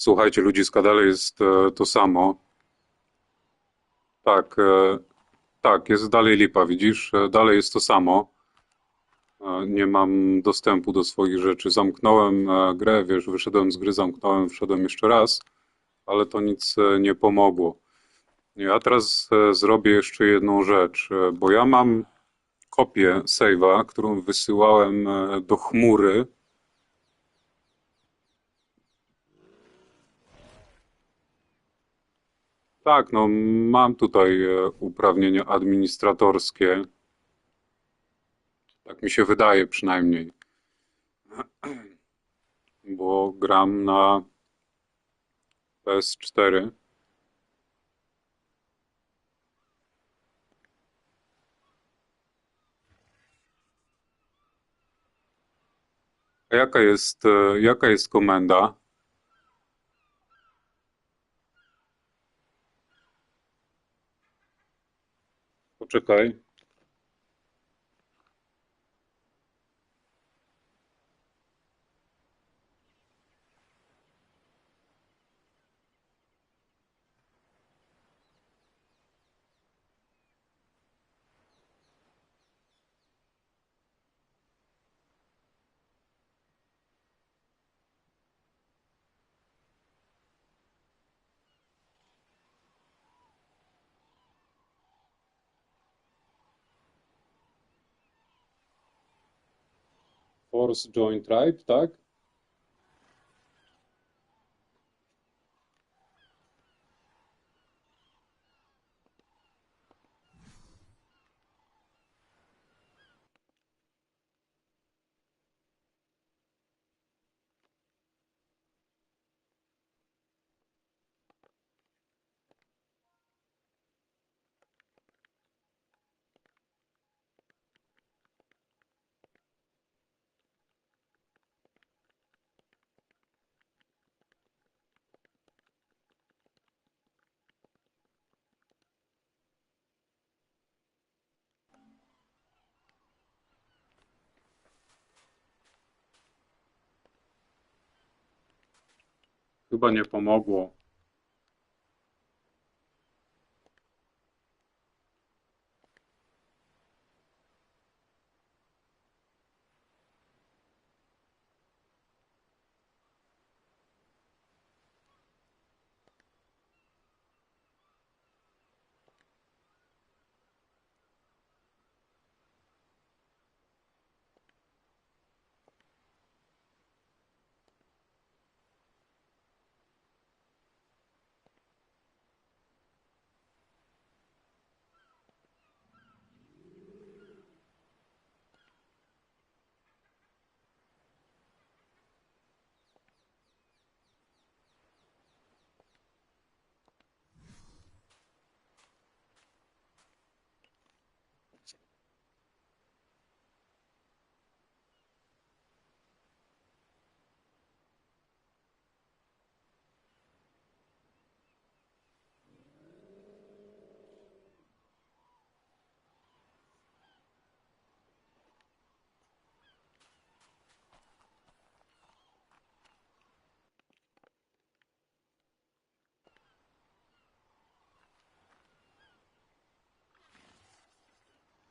Słuchajcie, ludziska, dalej jest e, to samo. Tak, e, tak, jest dalej lipa, widzisz? E, Dalej jest to samo. Nie mam dostępu do swoich rzeczy. Zamknąłem grę, wiesz, wyszedłem z gry, zamknąłem, wszedłem jeszcze raz, ale to nic nie pomogło. Ja teraz zrobię jeszcze jedną rzecz, bo ja mam kopię save'a, którą wysyłałem do chmury. Tak, no mam tutaj e, uprawnienia administratorskie. Tak mi się wydaje przynajmniej, bo gram na PS4. A jaka jest, e, jaka jest komenda? Poczekaj. Force Join Tribe, tak? Chyba nie pomogło.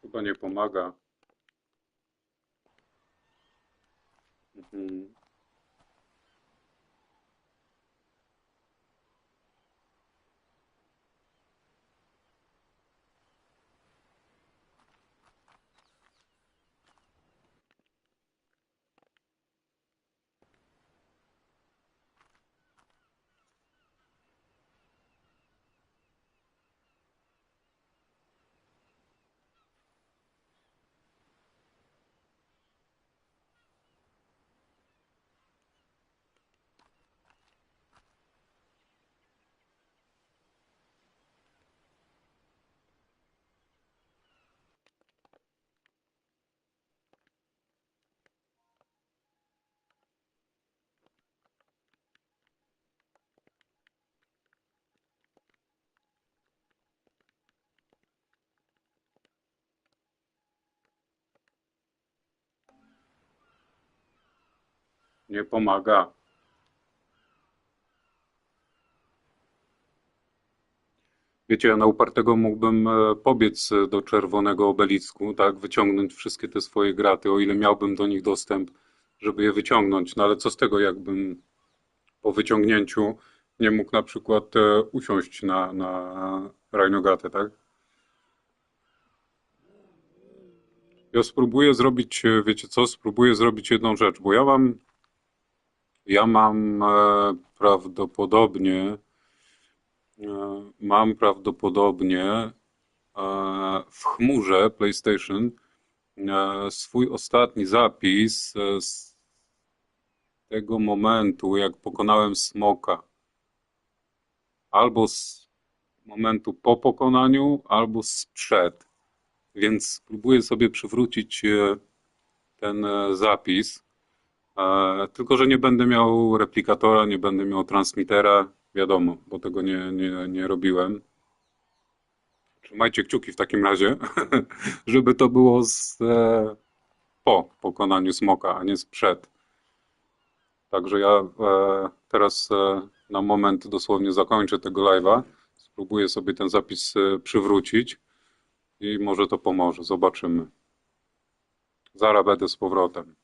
Chyba nie pomaga. Mhm. nie pomaga. Wiecie, ja na upartego mógłbym e, pobiec e, do czerwonego obelisku, tak, wyciągnąć wszystkie te swoje graty, o ile miałbym do nich dostęp, żeby je wyciągnąć. No ale co z tego, jakbym po wyciągnięciu nie mógł na przykład e, usiąść na, na rajnogatę, tak? Ja spróbuję zrobić, wiecie co, spróbuję zrobić jedną rzecz, bo ja mam ja mam e, prawdopodobnie, e, mam prawdopodobnie e, w chmurze PlayStation swój ostatni zapis z tego momentu, jak pokonałem smoka. Albo z momentu po pokonaniu, albo sprzed. Więc spróbuję sobie przywrócić ten zapis. Tylko, że nie będę miał replikatora, nie będę miał transmitera, wiadomo, bo tego nie, nie, nie robiłem. Trzymajcie kciuki w takim razie, żeby to było z, e, po pokonaniu smoka, a nie sprzed. Także ja e, teraz e, na moment dosłownie zakończę tego live'a. Spróbuję sobie ten zapis przywrócić i może to pomoże. Zobaczymy. Zaraz będę z powrotem.